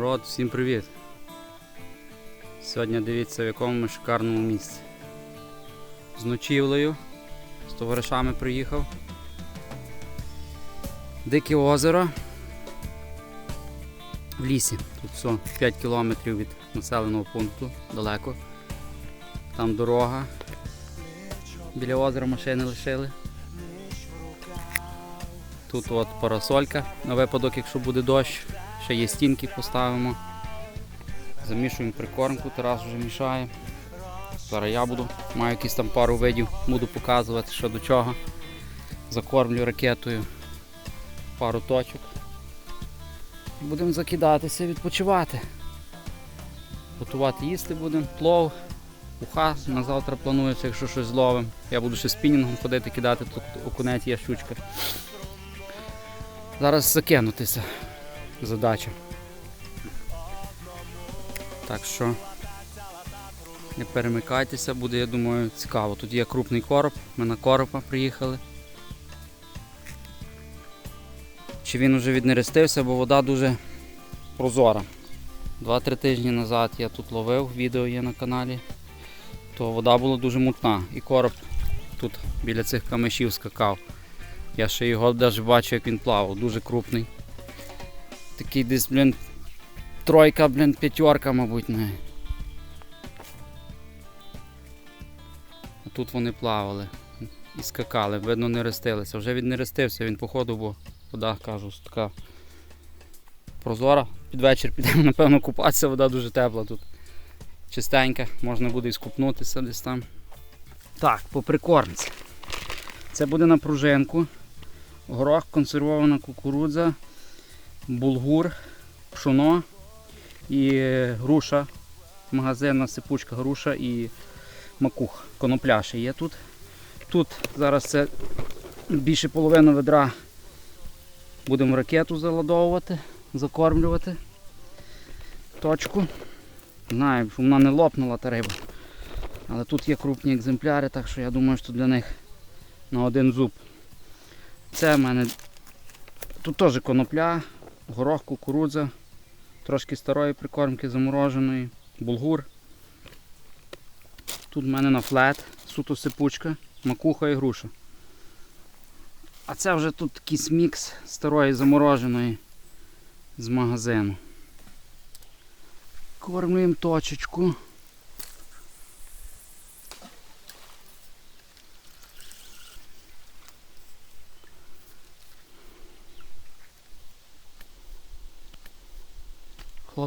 Народ, всім привіт! Сьогодні дивіться в якому шикарному місці. З ночівлею, з товаришами приїхав. Дике озеро. В лісі. Тут все 5 кілометрів від населеного пункту, далеко. Там дорога. Біля озера машини лишили. Тут от парасолька на випадок, якщо буде дощ. Ще є стінки поставимо. Замішуємо прикормку, Тарас вже мішає. Зараз я буду, маю якісь там пару видів, буду показувати, що до чого. Закормлю ракетою пару точок. Будемо закидатися, відпочивати. Готувати їсти будемо, плов, уха на завтра планується, якщо щось зловимо. Я буду ще спінінгом ходити, кидати, тут окунець є щучка. Зараз закинутися задача. Так що не перемикайтеся, буде, я думаю, цікаво. Тут є крупний короб, ми на коропа приїхали. Чи він уже віднерестився, бо вода дуже прозора. Два-три тижні назад я тут ловив, відео є на каналі, то вода була дуже мутна. І короб тут біля цих камишів скакав. Я ще його навіть бачу, як він плавав, дуже крупний. Такий десь, блін, тройка, блін, п'ятерка, мабуть, не. Тут вони плавали і скакали, видно, не рестилися. Вже він не рестився, він походу, бо вода, кажу, така прозора. Під вечір підемо, напевно, купатися, вода дуже тепла тут. Чистенька, можна буде і скупнутися десь там. Так, по прикормці. Це буде на пружинку. Горох, консервована кукурудза, булгур, пшоно і груша, магазинна сипучка груша і макух, конопля ще є тут. Тут зараз це більше половини ведра будемо ракету заладовувати, закормлювати точку. Знаю, що вона не лопнула та риба. Але тут є крупні екземпляри, так що я думаю, що для них на один зуб. Це в мене тут теж конопля, горох, кукурудза, трошки старої прикормки замороженої, булгур. Тут в мене на флет, суто сипучка, макуха і груша. А це вже тут якийсь мікс старої замороженої з магазину. Кормлюємо точечку.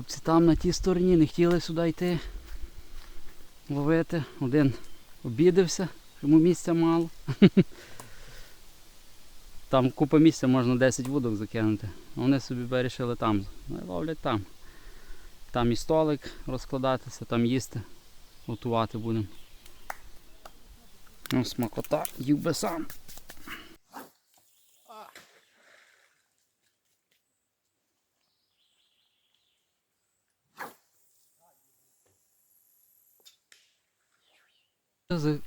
Хлопці там на тій стороні не хотіли сюди йти ловити. Один обідався, йому місця мало. Там купа місця, можна 10 вудок закинути. Вони собі вирішили там. Ну, Ловлять там. Там і столик розкладатися, там їсти, готувати будемо. Ну, смакота, їв би сам.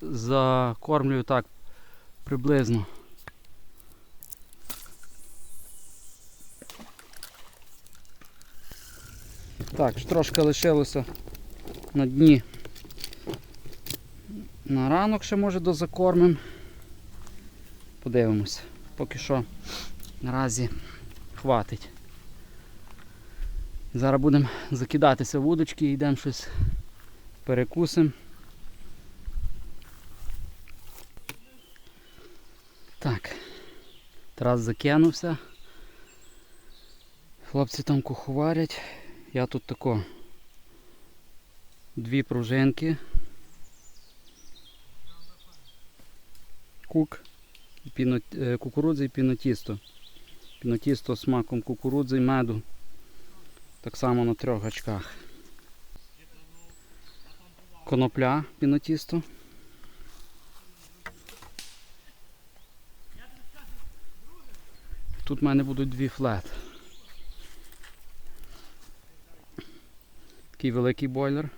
Закормлюю так приблизно. Так, ж трошки лишилося на дні. На ранок ще може дозакормим. Подивимося. Поки що наразі хватить. Зараз будемо закидатися в вудочки і йдемо щось перекусимо. Так, Тарас закинувся. Хлопці там куховарять. Я тут тако дві пружинки. Кук, піно, е, кукурудзи і пінотісто. Пінотісто з смаком кукурудзи і меду. Так само на трьох гачках. Конопля пінотісто. Тут в мене будуть дві флет. Такий великий бойлер.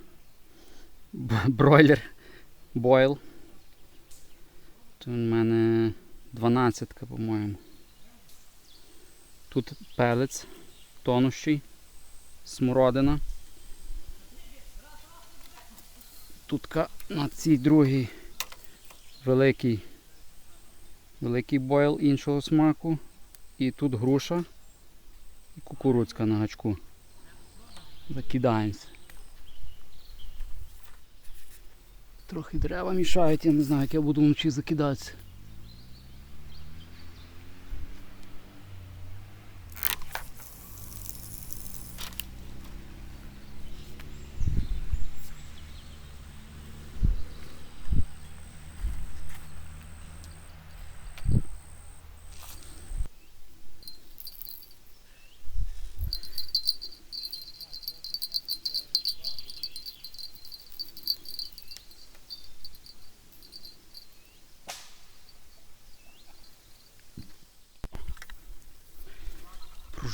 Бройлер. Бойл. Тут в мене 12, по-моєму. Тут пелець тонущий смородина. Тут на цій другій великий, великий бойл іншого смаку. І тут груша і кукурудзка на гачку. Закидаємося. Трохи дерева мішають, я не знаю, як я буду вночі закидатися.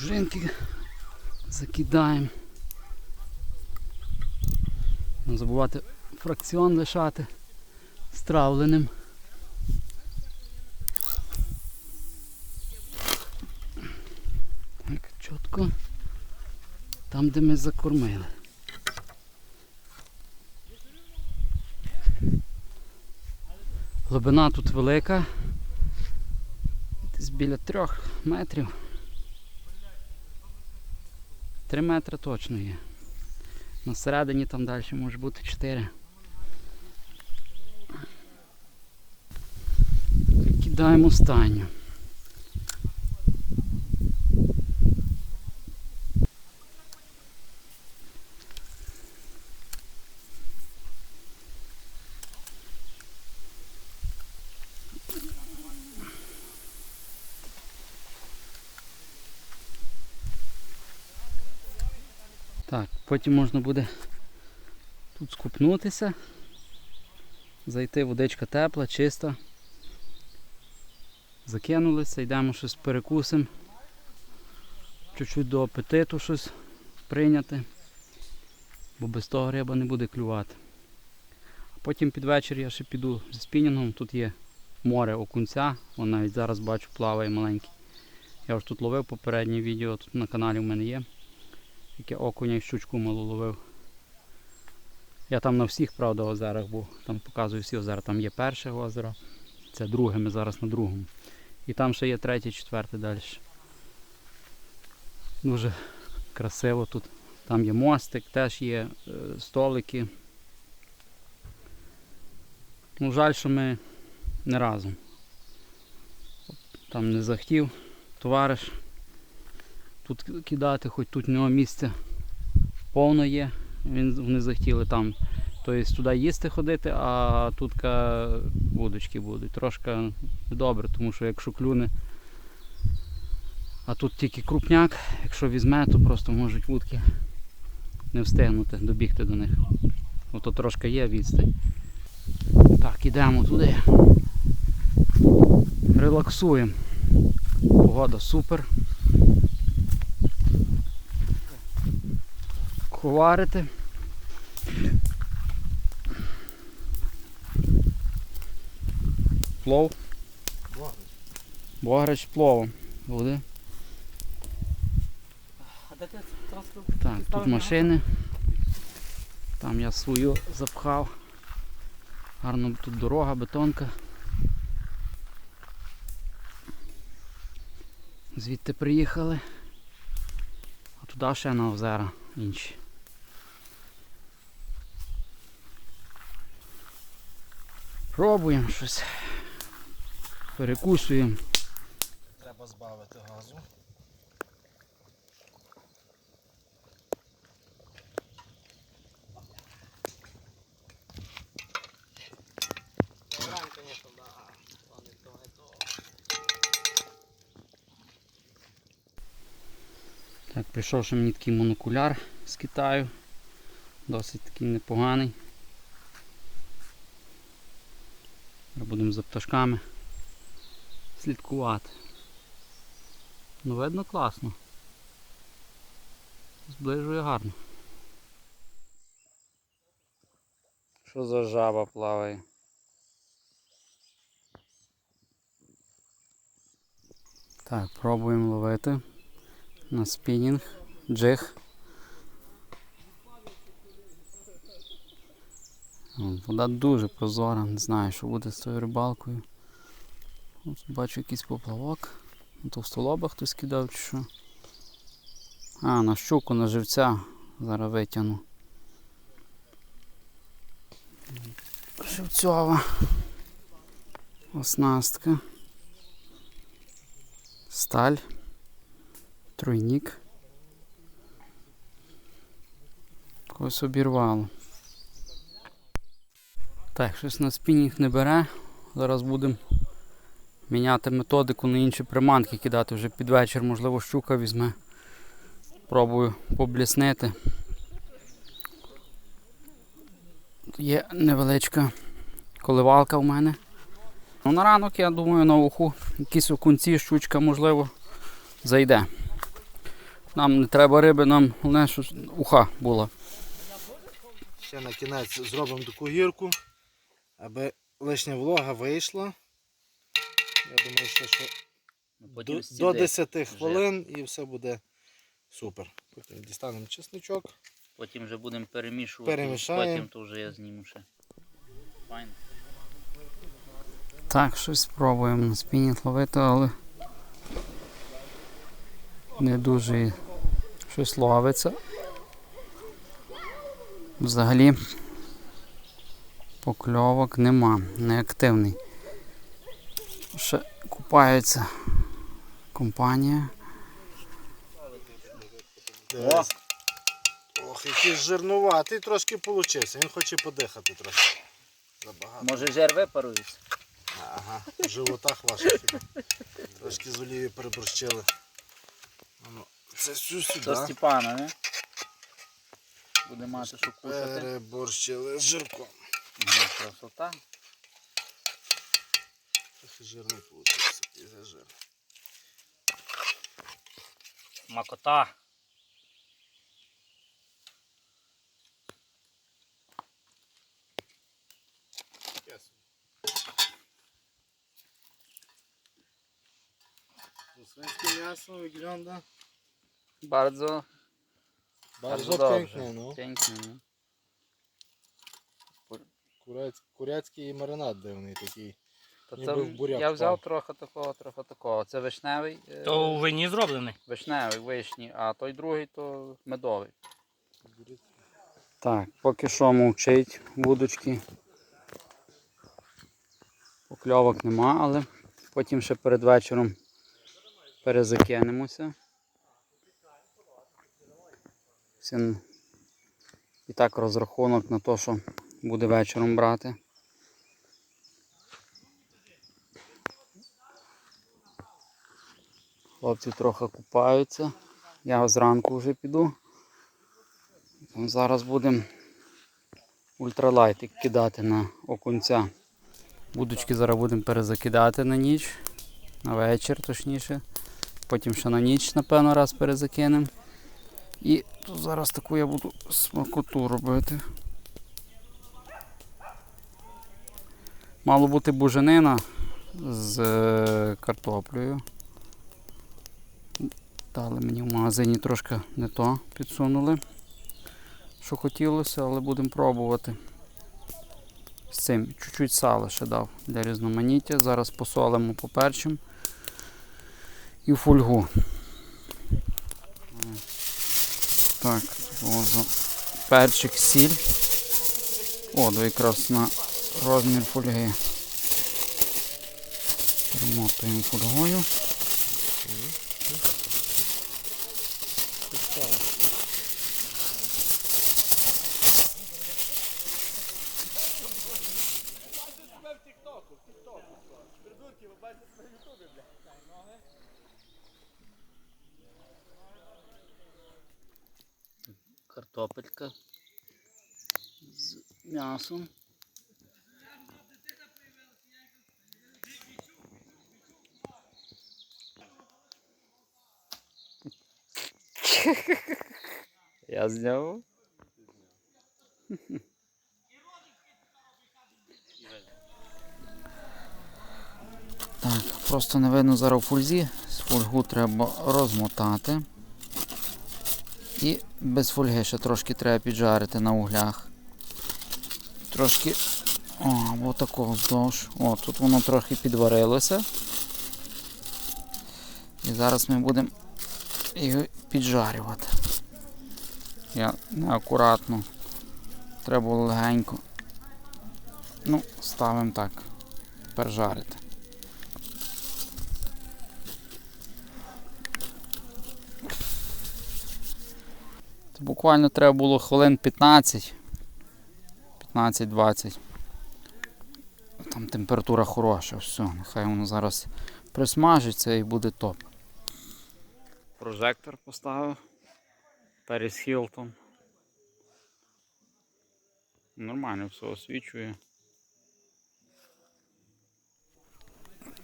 Пружинки закидаємо. Не забувати фракціон лишати стравленим. Так, чітко. Там, де ми закормили. Глибина тут велика. Десь біля трьох метрів. Три метри точно є. На середині там далі може бути 4. Кидаємо останню. Так, потім можна буде тут скупнутися, зайти, водичка тепла, чиста. Закинулися, йдемо щось перекусимо. Чуть-чуть до апетиту щось прийняти, бо без того риба не буде клювати. А потім під вечір я ще піду зі спінінгом, тут є море окунця, вон навіть зараз бачу плаває маленький. Я вже тут ловив попереднє відео, тут на каналі в мене є яке окуня і щучку мало ловив. Я там на всіх, правда, озерах був. Там показую всі озера. Там є перше озеро, це друге, ми зараз на другому. І там ще є третє, четверте далі. Дуже красиво тут. Там є мостик, теж є е, столики. Ну, жаль, що ми не разом. Там не захотів товариш тут кидати, хоч тут в нього місце повно є. Він, вони захотіли там тобто, туди їсти ходити, а тут ка, вудочки будуть. Трошки добре, тому що якщо клюне, а тут тільки крупняк, якщо візьме, то просто можуть вудки не встигнути добігти до них. Ото трошки є відстань. Так, ідемо туди. Релаксуємо. Погода супер. Коварити. Плов. Бограч пловом. Буде. А де ти транспорт? Так, тут машини. Там я свою запхав. Гарно тут дорога, бетонка. Звідти приїхали. А туди ще на озера інші. Пробуємо щось. Перекусуємо. Треба збавити газу. Так, прийшов ще мені такий монокуляр з Китаю. Досить такий непоганий. Зараз будемо за пташками слідкувати. Ну видно класно. Зближує гарно. Що за жаба плаває? Так, пробуємо ловити на спінінг, джиг. Вода дуже прозора, не знаю, що буде з тою рибалкою. От бачу якийсь поплавок. На Товстолоба хтось кидав чи що. А, на щуку, на живця. Зараз витягну. Живцьова. Оснастка. Сталь. Тройнік. Когось обірвало. Так, щось на спінінг не бере. Зараз будемо міняти методику на інші приманки кидати вже під вечір, можливо, щука візьме. Пробую побліснити. Є невеличка коливалка в мене. Ну, на ранок, я думаю, на уху якісь окунці, щучка, можливо, зайде. Нам не треба риби, нам головне, що уха була. Ще на кінець зробимо таку гірку, аби лишня волога вийшла. Я думаю, що, що до, до 10 хвилин і все буде супер. Потім дістанемо чесничок. Потім вже будемо перемішувати. Перемішаємо. Потім то вже я зніму ще. Файно. Так, щось спробуємо на спінінг ловити, але не дуже щось ловиться. Взагалі покльовок нема, неактивний. Ще купається компанія. Дивись. Ох, який жирнуватий трошки получився. Він хоче подихати трохи. Забагато. Може жир випарується? Ага, в животах ваших. Трошки з олією переборщили. Ну, Це всю До сюди. Степана, не? Буде мати що кушати. Переборщили з жирком. Ну, красота. Трохи жирний получився. І за жир. Макота. Свинське м'ясо виглядає Bardzo, bardzo dobrze. pięknie. No. Pięknie, no. Курець, курецький маринад дивний такий. То Ніби це в буряк я взяв впав. трохи такого, трохи такого. Це вишневий, е, То у вині зроблений. вишневий, вишні, а той другий то медовий. Так, поки що мовчить вудочки. Покльовок нема, але потім ще перед вечором перезакинемося. Це і так розрахунок на те, що буде вечором брати. Хлопці трохи купаються. Я зранку вже піду. Зараз будемо ультралайтик кидати на окунця. Будочки зараз будемо перезакидати на ніч, на вечір точніше. Потім ще на ніч, напевно, раз перезакинемо. І тут зараз таку я буду смакоту робити. Мало бути буженина з е, картоплею. Дали мені в магазині трошки не то підсунули, що хотілося, але будемо пробувати. З цим чуть-чуть сала ще дав для різноманіття. Зараз посолимо поперчим і в фольгу. Так, перчик, сіль. О, якраз на розмір фольги. Перемотуємо фольгою. Картопелька з м'ясом. Я зняв. Так, просто не видно зараз в фульзі. З фольгу треба розмотати. І без фольги ще трошки треба піджарити на углях. трошки. О, або такого вздовж. О, тут воно трохи підварилося. І зараз ми будемо піджарювати. Я неакуратно. Треба було легенько. Ну, ставимо так. Тепер жарити. Це буквально треба було хвилин 15. 15-20. Там температура хороша, все, нехай воно зараз присмажиться і буде топ. Прожектор поставив. Перес Хілтон. Нормально все освічує.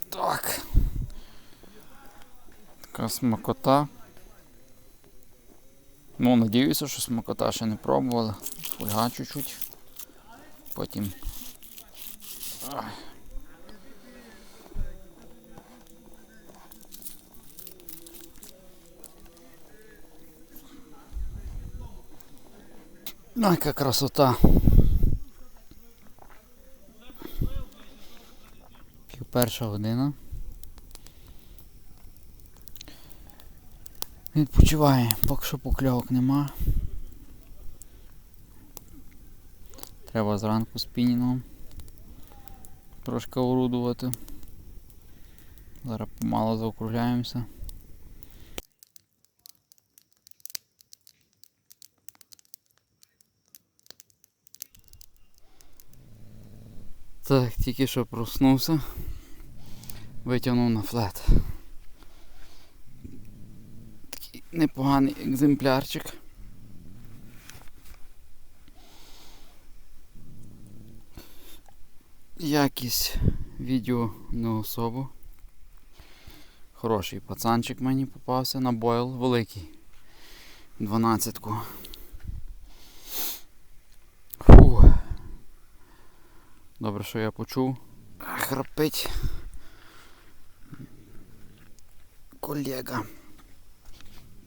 Так. Така смакота. Ну, надіюся, що смакота ще не пробували. Фольга чуть-чуть. Потім. Ну, яка красота. Пів перша година. Відпочиває, поки що покльовок нема. Треба зранку спінінгом трошки орудувати. Зараз помало заокругляємося. Так, тільки що проснувся. Витягнув на флет. Такий непоганий екземплярчик. Якість відео не особо. Хороший пацанчик мені попався на бойл великий. Дванадцятку. Добре, що я почув. Храпить. Колега.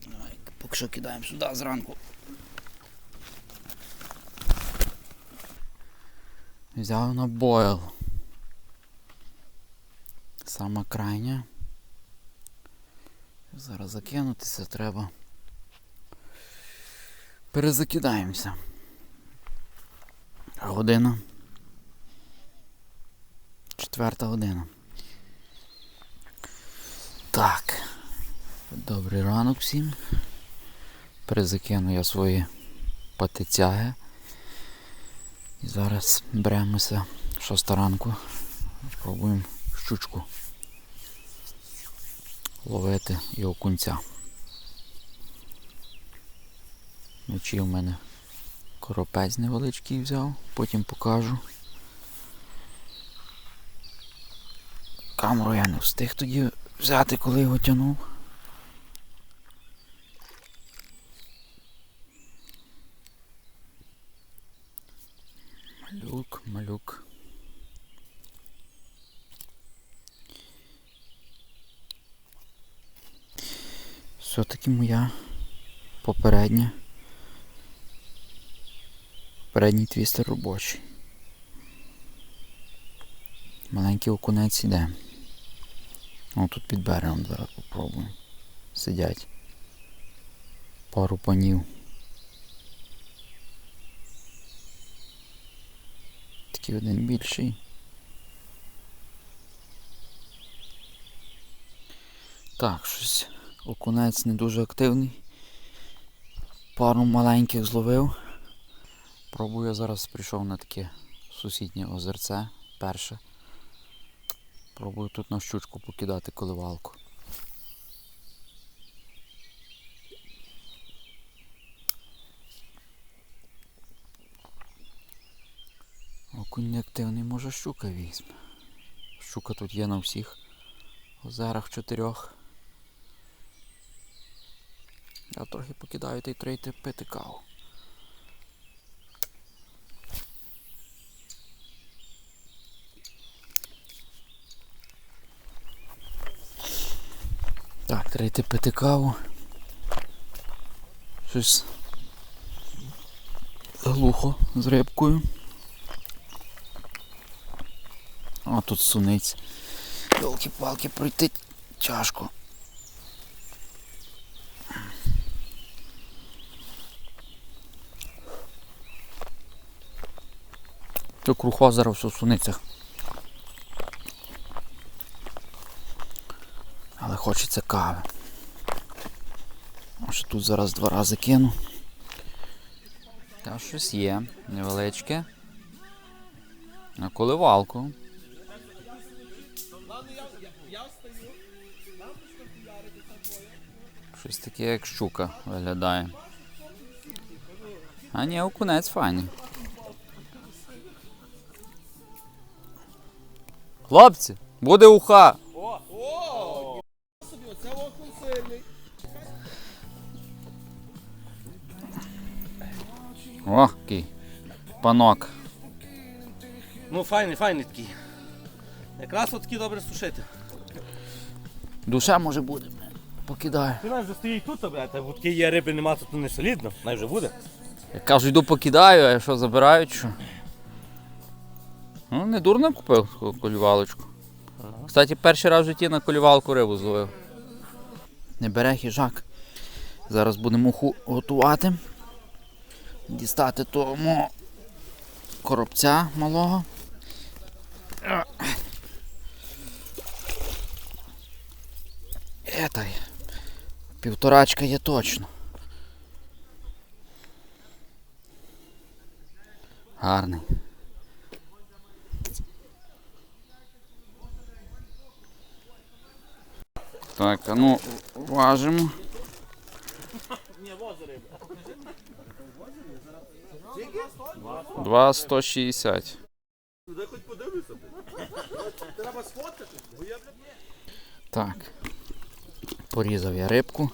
Давай, поки що кидаємо сюди зранку. Взяв на бойл. Сама крайня. Зараз закинутися треба. Перезакидаємося. Година. Четверта година. Так. Добрий ранок всім. Перезакину я свої патицяги. І зараз беремося шоста ранку. Пробуємо щучку ловити і окунця. Вночі в мене коропець невеличкий взяв, потім покажу. Камеру я не встиг тоді взяти, коли його тягнув. Малюк, малюк. Все-таки моя попередня. Передній твістер робочий. Маленький окунець іде. О, тут під берегом зараз попробуємо. Сидять. Пару панів. Такий один більший. Так, щось окунець не дуже активний. Пару маленьких зловив. Пробую зараз прийшов на таке сусіднє озерце перше. Пробую тут на щучку покидати коливалку. Окунь не активний, може щука візьме. Щука тут є на всіх озерах чотирьох. Я трохи покидаю та й трейти пити каву. Так, треба йти пити каву. Щось глухо з рибкою. А тут суниць. Йолки-палки пройти тяжко. Круг озера все в суницях. Але хочеться кави. Може тут зараз два рази кину. Та щось є, невеличке. На коливалку. Щось таке, як щука виглядає. А ні, окунець файний. Хлопці, буде уха. О, який панок. Ну, файний, файний такий. Якраз от такий добре сушити. Душа може буде. Покидаю. Ти навіть вже стоїть тут, а от є риби нема, тут не солідно, най вже буде. Я кажу, йду покидаю, а я що забирають що? Ну, не дурно купив таку колювалочку. Кстати, перший раз в житті на колювалку рибу зловив. Не бере хижак. Зараз будемо уху готувати. Дістати того коробця малого. Етай. Півторачка є точно. Гарний. Так, а ну важимо. Два сто шістдесят. Так. Порізав я рибку.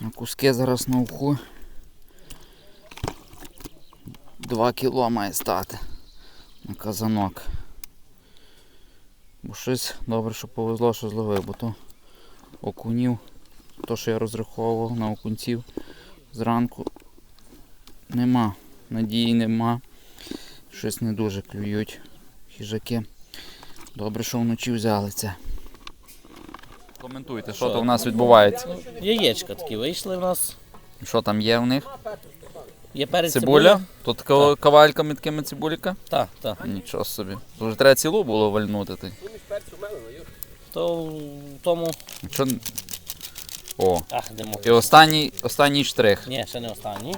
На куски зараз на уху. Два кіло має стати на казанок. Бо щось добре, що повезло, що зловив, бо то окунів, то, що я розраховував на окунців зранку нема. Надії нема. Щось не дуже клюють хижаки. Добре, що вночі взяли це. Коментуйте, що, Що? то в нас відбувається. Яєчка такі вийшли в нас. Що там є в них? Є перець Цибуля? Тут ка- кавальками такими цибуліка? Так, так. Нічого собі. То вже треба цілу було вальнути. Ти. То в тому. Що... О. Ах, І останній, останній штрих. Ні, ще не останній.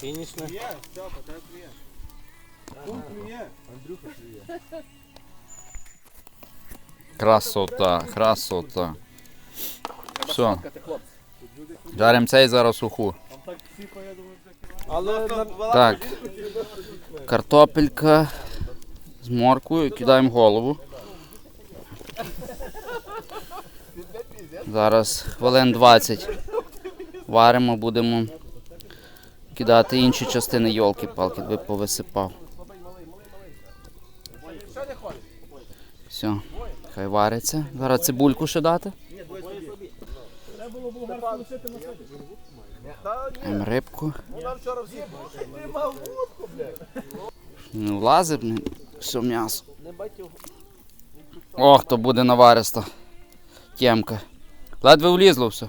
Фінішне. Красота, красота. Все. Жарим цей зараз уху. Так. Картопелька з морквою, кидаємо голову. Зараз хвилин 20 варимо, будемо кидати інші частини йолки-палки, ви повисипав. Все, хай вариться. Зараз цибульку ще дати. Ем, рибку. Не влазить, все м'ясо. Ох, то буде навариста. Тємка. Ледве влізло все.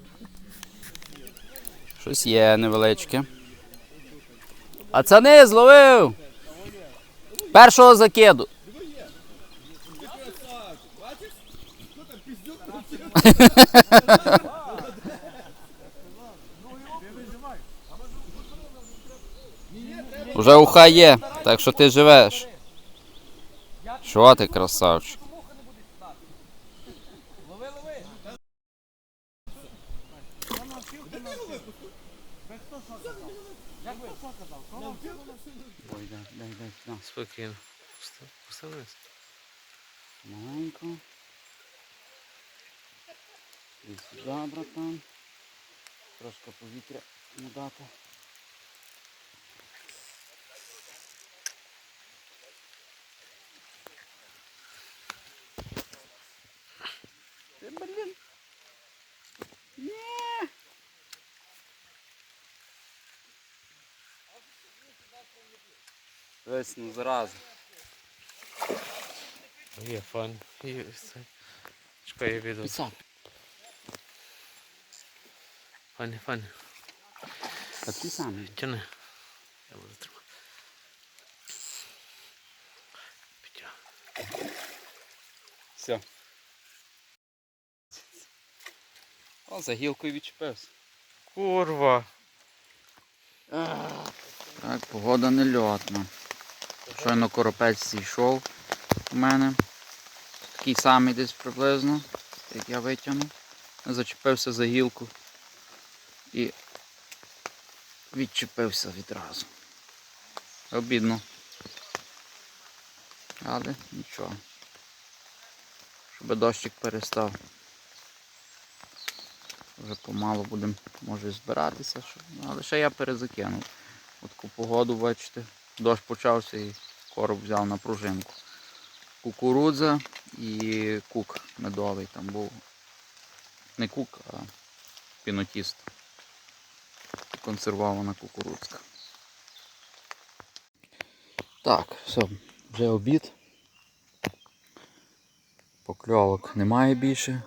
Щось є невеличке. А це не зловив. Першого закиду. Уже уха є, так що ти живеш. Що ти красавчик? Ой, дай, дай, дай, на. Спокійно. Вниз. Маленько. І сюди, братан. Трошки повітря надати. Весь ну зразу. Є, це. Чекай, я відео. Писав. Файні, файні. Такі самі. Тяни. Я буду тримати. Підтягуй. Все. О, за гілкою відчепився. Курва. Так, погода не льотна. Щойно коропець зійшов у мене. Такий самий десь приблизно, як я витягнув. Зачепився за гілку і відчепився відразу. Обідно. Але нічого. Щоб дощик перестав. Вже помалу будемо, може, збиратися, ну, але ще я перезакинув. От таку погоду, бачите, дощ почався і короб взяв на пружинку. Кукурудза і кук медовий там був. Не кук, а пінотіст. Консервована кукурудзка. Так, все, вже обід. Покльовок немає більше.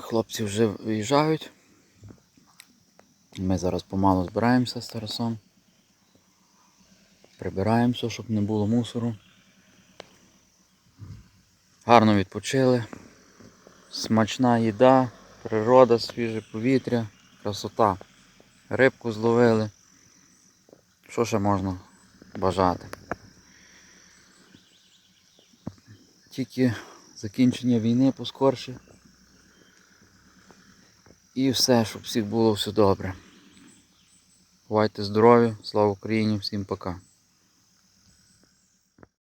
Хлопці вже виїжджають. Ми зараз помалу збираємося з Тарасом. Прибираємося, щоб не було мусору. Гарно відпочили. Смачна їда, природа, свіже повітря, красота. Рибку зловили. Що ще можна бажати? Тільки закінчення війни поскорше. І все, щоб всіх було все добре. Бувайте здорові, слава Україні, всім пока.